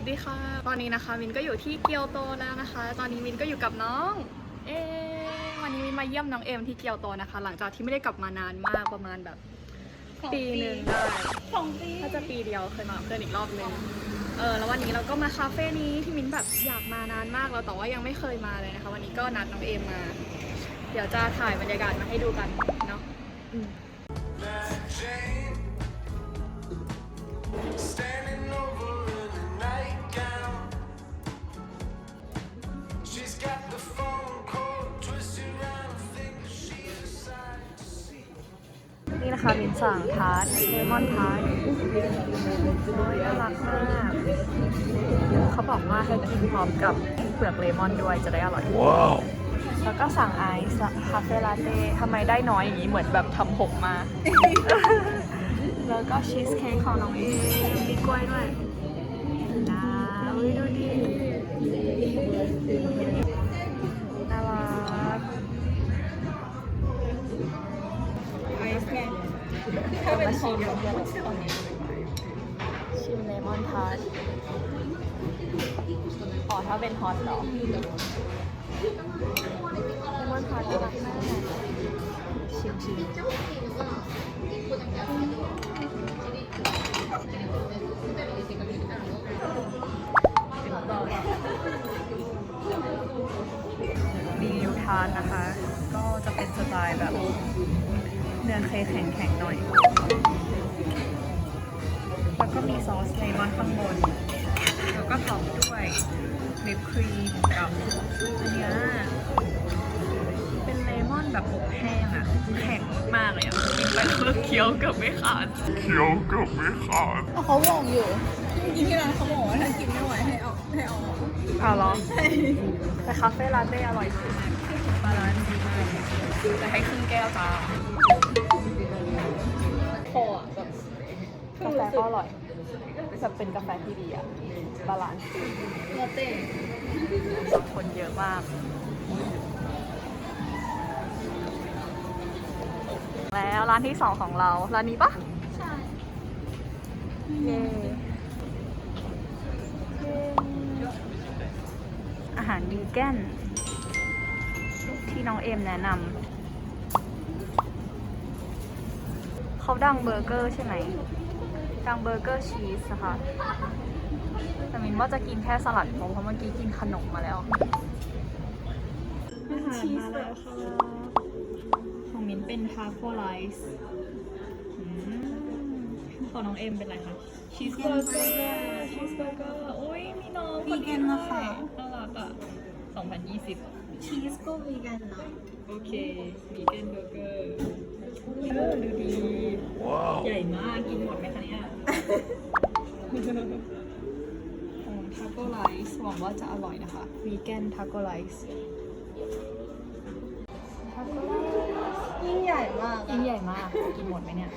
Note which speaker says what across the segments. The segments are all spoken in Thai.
Speaker 1: วัสดีค่ะ ตอนนี้นะคะมินก็อยู่ที่เกียวโตแล้วนะคะ ตอนนี้มินก็อยู่กับน้องเอวันนี้มินมาเยี่ยมน้องเอมที่เกียวโตนะคะ หลังจากที่ไม่ได้กลับมานานมากประมาณแบบปีหนึ่งได้
Speaker 2: สองปี
Speaker 1: ถ้าจะปีเดียวเคยมากับเพื่อนอีกรอบนึงเออแล้ววันนี้เราก็มาคาเฟ่นี้ที่มิ้นแบบอยากมานานมากแล้วแต่ว่ายังไม่เคยมาเลยนะคะ วันนี้ก็นัดน้องเอมมา เดี๋ยวจะถ่ายบรรยากาศมาให้ดูกันเนาะอื นี่นะคะมินสั่งทาร์ตเลมอนทาร์ตน่ารักมาก เขาบอกว่าให้กินพร้อมกับเปลือกเลมอนด้วยจะได้อร่อย
Speaker 3: Wow.
Speaker 1: แล้วก็สั่งไอซ์คาเฟ่ลาเต้ทำไมได้น้อยอย่างนี้เหมือนแบบทำผมมา แล้วก็ชีสเค้กของน้องเอมีกล้วยด้วย
Speaker 2: ถ้าเป็นทองกับโม
Speaker 1: ชิมเลมอนทาร์ตอ๋อถ้าเป็นฮอตเหรอเลมอนทาร์ตน่ารักมากชิมชิมมีนิวทานนะคะ ก็จะเป็นสไตล์แบบ นื้อเค้กแข็งๆหน่อย แล้วก็มีซอสเลมอนข้างบน แล้วก็ท็อปด้วยวิปครีมกับอันเนี้ยเป็นเลมอนแบบอบแห้งอะแข็งมากเลยอะกินไปเพื่อเคี้ยวเกือบไม่ขาด
Speaker 3: เคี้ยวเกับไม่ขาด
Speaker 2: เขาบอกอยู่กินที่ร้านเขาบอกว่าถ้ากินไม่ไหวให้เอาให้เอาออก
Speaker 1: เอาเหรอแต่คาเฟ่ลาเต้อร่อยสุด บาลานซ์ดีมากจะให้ครึ่งแก้วจ้า
Speaker 2: คออะแบบ
Speaker 1: กาแฟก็อร่อยจะเป็นกาแฟที่ดีอะบาลานซ์
Speaker 2: ลาเต้
Speaker 1: คนเยอะมาก แล้วร้านที่สองของเรา ร้านนี้ปะ
Speaker 2: ใช่
Speaker 1: เย้อาหารวีแกน ที่น้องเอมแนะนำเขาดังเบอร์เกอร์ใช่ไหมดังเบอร์เกอร์ชีสนะคะแต่มินว่าจะกินแค่สลัดเพราะเมื่อกี้กินขนมมาแล้วอาหารมาแล้วค่ะ ของมินเป็นทาโก้ไรซ์ของน้องเอ็มเป็นอะไรคะชีสเบอร์เกอร์ชีสเบอร์เกอร์โอ้ยมีน้องคนนี้ด้วยน่ารักอะ2020
Speaker 2: ชีสก็วีแกนนะ
Speaker 1: โอเควีแกนเบอร์เกอร์เออดูดี
Speaker 3: Wow.
Speaker 1: ใหญ่มาก กินหมดไหมคะเนี่ยของทาโก้ไรซ์หวังว่าจะอร่อยนะคะวีแกนทาโก้ไรซ์ทาโก้ไรซ์
Speaker 2: ยิ่งใหญ่มาก
Speaker 1: ยิ่งใหญ่มาก กินหมดไหมเนี่ย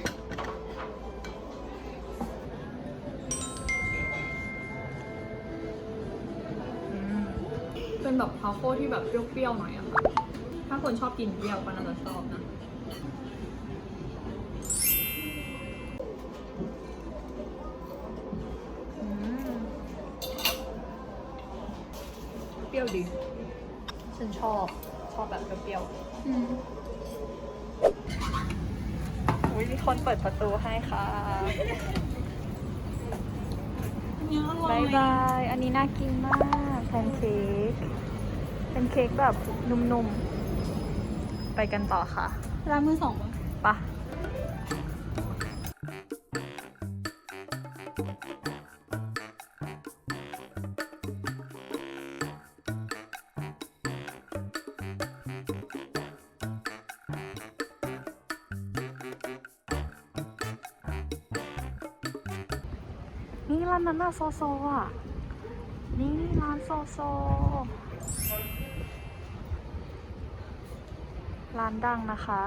Speaker 1: เป็นแบบทาโก้ที่แบบเปรี้ยวๆหน่อยอะค่ะ ถ้าคนชอบกินเปรี้ยวก็น่าจะชอบนะอืมเปรี้ยวดี ฉันชอบ ชอบแบบเปรี้ยวๆ
Speaker 2: อืม
Speaker 1: อุ้ยมีคนเปิดประตูให้ค่ะ
Speaker 2: ยังอร่อบา
Speaker 1: ยย บาย อันนี้น่ากินมากแพนเค้กเป็นเค้กแบบนุ่มๆ ไปกันต่อค่ะ
Speaker 2: ร้านมือสองปะ
Speaker 1: ปะนี่ร้านนั้นน่ะโซโซอะ นี่ร้านโซโซ ร้านดังนะคะ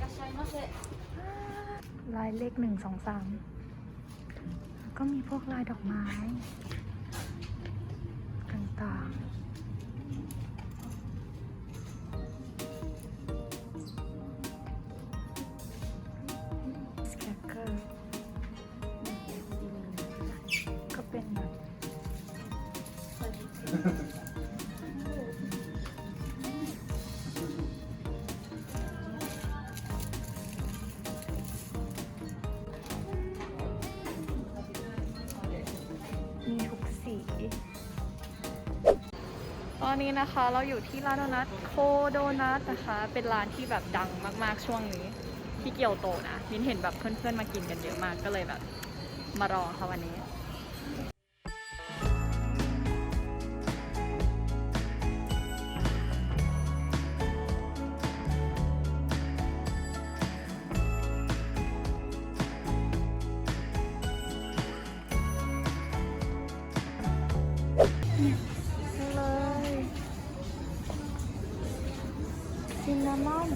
Speaker 2: กระชายมาเสร็จ
Speaker 1: ลายเลขหนึ่งสองสามแล้วก็มีพวกลายดอกไม้ มีทุกสี ตอนนี้นะคะเราอยู่ที่ร้านโดนัทโคโดนัทนะคะ เป็นร้านที่แบบดังมากๆช่วงนี้ ที่เกียวโตนะมินเห็นแบบเพื่อนๆมากินกันเยอะมากก็เลยแบบ มารอค่ะวันนี้ เลยซินนามอน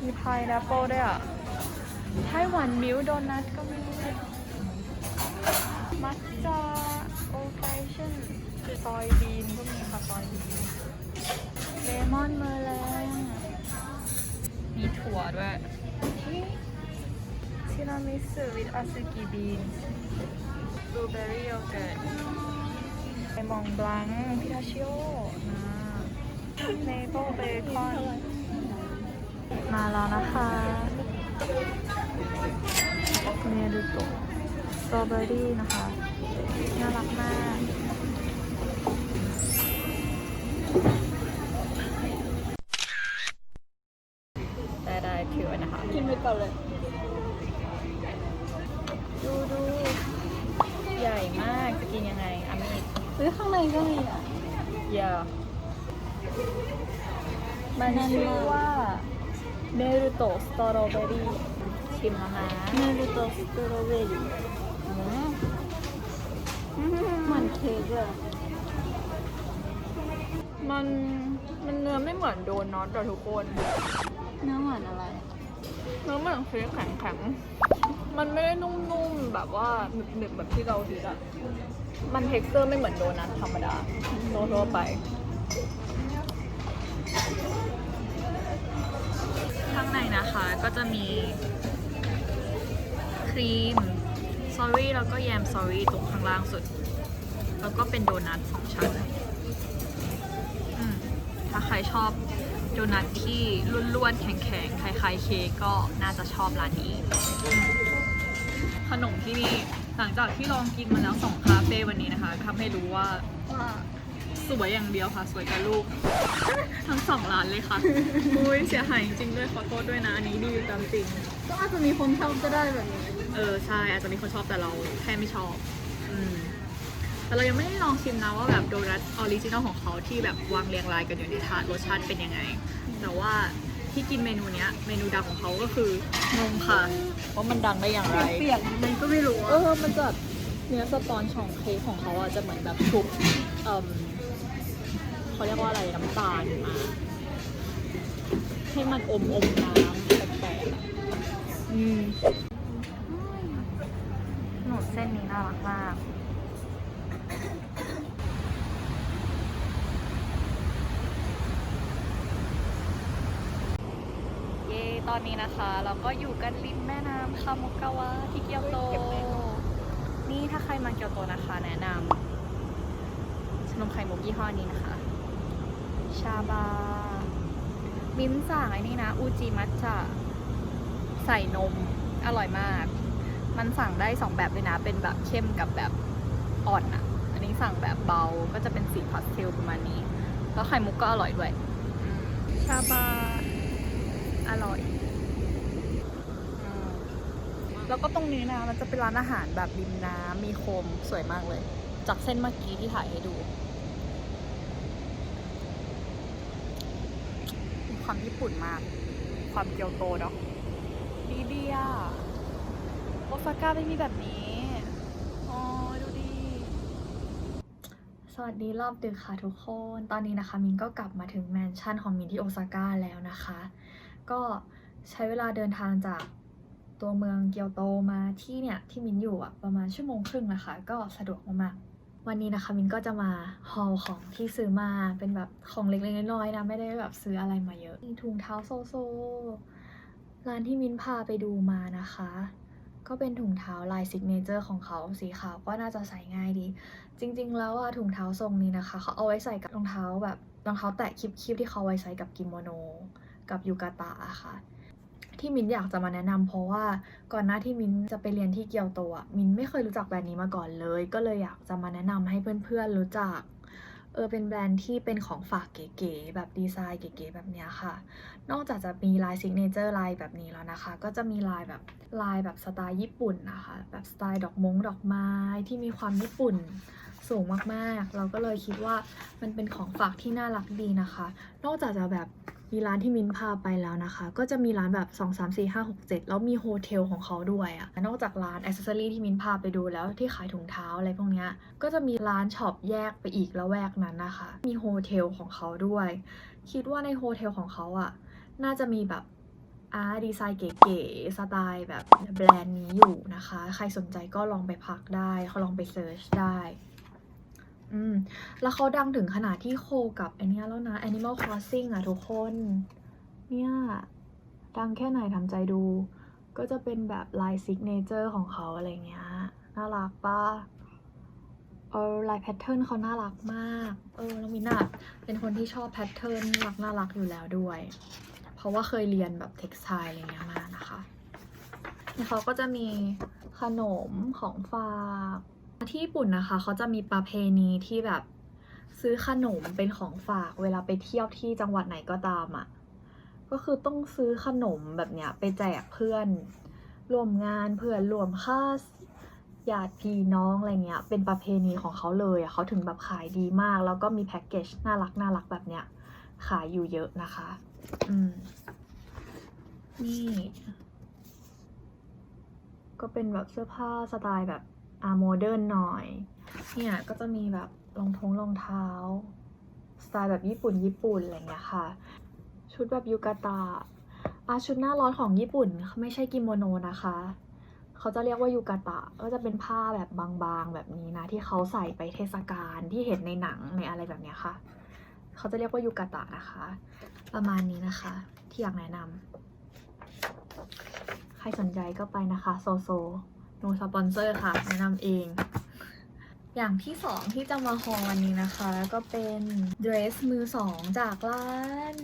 Speaker 1: มีพายแอปเปิลด้วยอะไต้หวันมิลโดนัทก็มีมัทจาโอไฟชั่นซอยบีนก็มีค่ะซอยบีนเลมอนเมอร์แรงมีถั่วด้วย ทีรามิสุวิดอาซึกิบีนบลูเบอรี่โยเกิร์ตไอมองบลังพิทาชิโอเมเปิลเบคอน มาแล้วนะคะเมรุโตะสตรอเบอรี่นะคะ น่ารักมากได้ได้ถือไว้นะคะ
Speaker 2: กินไปก่อนเลย
Speaker 1: ดูดูใหญ่มาก จะกิ นยังไงอามีด
Speaker 2: เฮ้ยข้างในก็มีอะ
Speaker 1: อย่ามันชื่อว่าเมรุโตสตรอเบอรี่ชิมแล้วนะ
Speaker 2: เมลูโตสตรอเบอรี่
Speaker 1: อืม
Speaker 2: เหมือนเค้กเลยอะ
Speaker 1: มันมันเนื้อไม่เหมือนโดนัทแต่ทุกคน
Speaker 2: เนื้อเหมือนอะไร
Speaker 1: เนื้อเหมือนเค้กแข็งๆมันไม่ได้นุ่มๆ แบบว่าหนึบๆแบบที่เราคิดอะ มันเท็กเจอร์ไม่เหมือนโดนัทธรรมดาทั่วๆไป ข้างในนะคะก็จะมีครีมซอรี่แล้วก็แยมซอรี่ตรงข้างล่างสุด แล้วก็เป็นโดนัทสองชั้นถ้าใครชอบโดนัทที่ล้วนๆแข็งๆคล้ายๆเค้กก็น่าจะชอบร้านนี้ ขนมที่นี่ หลังจากที่ลองกินมาแล้วสองคาเฟ่วันนี้นะคะทำให้รู้ว่าว่าสวยอย่างเดียวค่ะ สวยกับลูก ทั้งสองร้านเลยค่ะอุ้ยเสียหายจริงๆด้วยขอโทษด้วยนะ อันนี้ดีตามจริง
Speaker 2: ก็อาจจะมีคนชอบก็ได้แบบนี้
Speaker 1: เออใช่อาจจะมีคนชอบแต่เราแค่ไม่ชอบอืมแต่เรายังไม่ได้ลองชิมนะว่าแบบโดนัทออริจินอลของเขาที่แบบวางเรียงรายกันอยู่ในถาดรสชาติเป็นยังไง แต่ว่า ที่กินเมนูเนี้ย เมนูดังของเขาก็คืองงค่ะ ว่ามันดังได้อย่างไร
Speaker 2: เปียกๆมันก็ไม่รู้
Speaker 1: เอ
Speaker 2: อะ
Speaker 1: อมันจะแบบเนื้อสปอนช์ของเค้กของเขาอะจะเหมือนแบบชุบเอ่มเขาเรียกว่าอะไรน้ำตาลมาให้มันอมอมๆน้ำแปลกๆอะอืมหนวดเส้นนี้น่ารักมาก ตอนนี้นะคะ เราก็อยู่กันริมแม่น้ำคาโมกาวะที่เกียวโต นี่ถ้าใครมาเกียวโตนะคะ แนะนำชานมไข่มุกยี่ห้อนี้นะคะ ชาบา มิ้นสั่งไอ้นี่นะ อูจิมัทจะใส่นม อร่อยมาก มันสั่งได้สองแบบเลยนะ เป็นแบบเข้มกับแบบอ่อนอะอันนี้สั่งแบบเบา ก็จะเป็นสีพาสเทลประมาณนี้ แล้วไข่มุกก็อร่อยด้วย ชาบา อร่อย แล้วก็ตรงนี้นะมันจะเป็นร้านอาหารแบบริมน้ำมีโคมสวยมากเลย จากเส้นเมื่อกี้ที่ถ่ายให้ดูมีความญี่ปุ่นมาก ความเกียวโตเนาะดีเดีอะโอซาก้าไม่มีแบบนี้อ๋อดูดี สวัสดีรอบดึกค่ะทุกคน ตอนนี้นะคะมินก็กลับมาถึงแมนชั่นของมินที่โอซาก้าแล้วนะคะ ก็ใช้เวลาเดินทางจากตัวเมืองเกียวโตมาที่เนี่ยที่มินอยู่อะประมาณชั่วโมงครึ่งนะคะ ก็สะดวกมากๆวันนี้นะคะมินก็จะมาฮอลของที่ซื้อมาเป็นแบบของเล็กๆน้อยๆนะไม่ได้แบบซื้ออะไรมาเยอะมีถุงเท้าโซโซร้านที่มินพาไปดูมานะคะ ก็เป็นถุงเท้าลายซิกเนเจอร์ของเขาสีขาวก็น่าจะใส่ง่ายดี จริง ๆ แล้วอะถุงเท้าทรงนี้นะคะเขาเอาไว้ใส่กับรองเท้าแบบรองเท้าแตะคีบๆที่เขาไว้ใส่กับกิโมโน กับยูกาตะอะค่ะ ที่มินอยากจะมาแนะนำเพราะว่าก่อนหน้าที่มินจะไปเรียนที่เกียวโตอะมินไม่เคยรู้จักแบรนด์นี้มาก่อนเลย ก็เลยอยากจะมาแนะนำให้เพื่อนๆรู้จักเออเป็นแบรนด์ที่เป็นของฝากเก๋ๆแบบดีไซน์เก๋ๆแบบนี้ค่ะ นอกจากจะมีลายซิกเนเจอร์ลายแบบนี้แล้วนะคะ ก็จะมีลายแบบลายแบบสไตล์ญี่ปุ่นนะคะ แบบสไตล์ดอกมงดอกไม้ที่มีความญี่ปุ่น สูงมากๆ เราก็เลยคิดว่ามันเป็นของฝากที่น่ารักดีนะคะ นอกจากจะแบบมีร้านที่มินพาไปแล้วนะคะ ก็จะมีร้านแบบ 2 3 4 5 6 7 แล้วมีโฮเทลของเขาด้วยอะนอกจากร้านอ c เซสซอรี่ที่มินพาไปดูแล้วที่ขายถุงเท้าอะไรพวกเนี้ยก็จะมีร้านช็อปแยกไปอีกละแวกนั้นนะคะ มีโฮเทลของเขาด้วย คิดว่าในโฮเทลของเขาอะน่าจะมีแบบอาร์ดีไซน์เก๋ๆสไตล์แบบแบรนด์นี้อยู่นะคะ ใครสนใจก็ลองไปพักได้เขาลองไปเซิร์ชได้ อืม แล้วเขาดังถึงขนาดที่โคกับไอเนี้ยแล้วนะ Animal Crossing อะทุกคน เนี่ย ดังแค่ไหนทำใจดู ก็จะเป็นแบบลายซิกเนเจอร์ของเขาอะไรเงี้ย น่ารักปะเออลายแพทเทิร์นเขาน่ารักมาก เออแล้วมินอะเป็นคนที่ชอบแพทเทิร์นน่ารักน่ารักอยู่แล้วด้วย เพราะว่าเคยเรียนแบบเท็กซ์ไทอะไรเงี้ยมานะคะแล้วเขาก็จะมีขนมของฝาก ที่ญี่ปุ่นนะคะเขาจะมีประเพณีที่แบบซื้อขนมเป็นของฝากเวลาไปเที่ยวที่จังหวัดไหนก็ตามอะ่ะก็คือต้องซื้อขนมแบบเนี้ยไปแจกเพื่อนร่วมงานเพื่อนรวมค่าญาติพี่น้องอะไรเงี้ยเป็นประเพณีของเขาเลยอะเขาถึงแบบขายดีมาก แล้วก็มีแพ็กเกจน่ารักน่ารักแบบเนี้ยขายอยู่เยอะนะคะ อืม นี่ ก็เป็นแบบเสื้อผ้าสไตล์แบบ อาโมเดิร์นหน่อย เนี่ยก็จะมีแบบรองทงรองเท้า สไตล์แบบญี่ปุ่นญี่ปุ่นอะไรเงี้ยค่ะ ชุดแบบยูกาตาอาชุดหน้าร้อนของญี่ปุ่นไม่ใช่กิโมโนนะคะ เขาจะเรียกว่ายูกาตะ ก็จะเป็นผ้าแบบบางๆแบบนี้นะ ที่เขาใส่ไปเทศกาลที่เห็นในหนังในอะไรแบบเนี้ยค่ะ เขาจะเรียกว่ายูกาตะนะคะ ประมาณนี้นะคะ ที่อยากแนะนำใครสนใจก็ไปนะคะ โซโซ โนสปอนเซอร์ค่ะ แนะนำเอง อย่างที่สองที่จะมาฮอวันนี้นะคะ ก็เป็นเดรสมือสองจากร้าน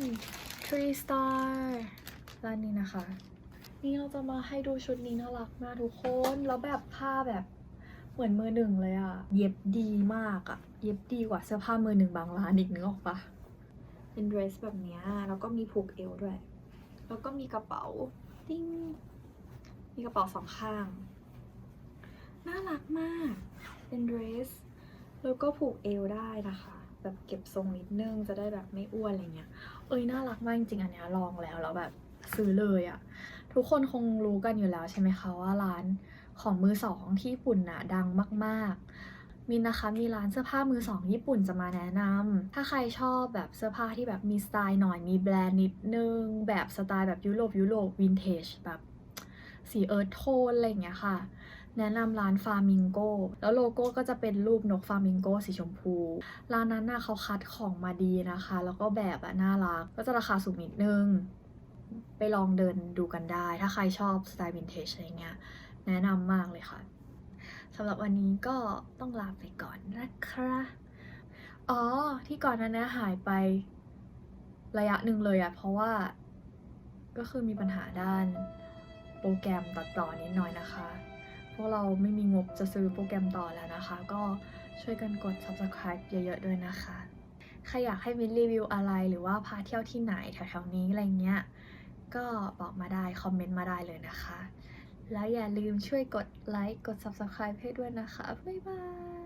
Speaker 1: Tree Star ร้านนี้นะคะ นี่เราจะมาให้ดูชุดนี้น่ารักมากทุกคน แล้วแบบผ้าแบบเหมือนมือหนึ่งเลยอะเย็บดีมากอะเย็บดีกว่าเสื้อผ้ามือหนึ่งบางร้านอีกนึกออกปะเป็นเดรสแบบเนี้ยแล้วก็มีผูกเอวด้วย แล้วก็มีกระเป๋าติ้งมีกระเป๋าสองข้าง น่ารักมาก เป็นเดรส แล้วก็ผูกเอวได้นะคะ แบบเก็บทรงนิดนึงจะได้แบบไม่อ้วนอะไรเงี้ย เอ้ยน่ารักมากจริงๆอันเนี้ยลองแล้วแล้วแบบซื้อเลยอะทุกคนคงรู้กันอยู่แล้วใช่ไหมคะว่าร้านของมือสองที่ญี่ปุ่นน่ะดังมาก ๆ มินนะคะมีร้านเสื้อผ้ามือสองญี่ปุ่นจะมาแนะนำถ้าใครชอบแบบเสื้อผ้าที่แบบมีสไตล์หน่อยมีแบรนด์นิดนึง แบบสไตล์แบบยุโรปยุโรปวินเทจแบบสีเอิร์ธโทนอะไรอย่างเงี้ยค่ะ แนะนำร้านฟามิงโกแล้วโลโก้ก็จะเป็นรูปนกฟามิงโกสีชมพู ร้านนั้นน่ะเขาคัดของมาดีนะคะ แล้วก็แบบอะน่ารัก ก็จะราคาสูงนิดนึง ไปลองเดินดูกันได้ ถ้าใครชอบสไตล์วินเทจอะไรเงี้ย แนะนำมากเลยค่ะสำหรับวันนี้ก็ต้องลาไปก่อนนะคะอ๋อ ที่ก่อนนั้นนะหายไประยะหนึ่งเลยอะเพราะว่าก็คือมีปัญหาด้านโปรแกรมตัดต่อนิดหน่อยนะคะ พวกเราไม่มีงบจะซื้อโปรแกรมต่อแล้วนะคะ ก็ช่วยกันกด subscribe เยอะๆด้วยนะคะใครอยากให้มินรีวิวอะไรหรือว่าพาเที่ยวที่ไหนแถวๆนี้อะไรเงี้ย ก็บอกมาได้ คอมเมนต์มาได้เลยนะคะ แล้วอย่าลืมช่วยกดไลค์กด subscribe ให้ด้วยนะคะ บ๊ายบาย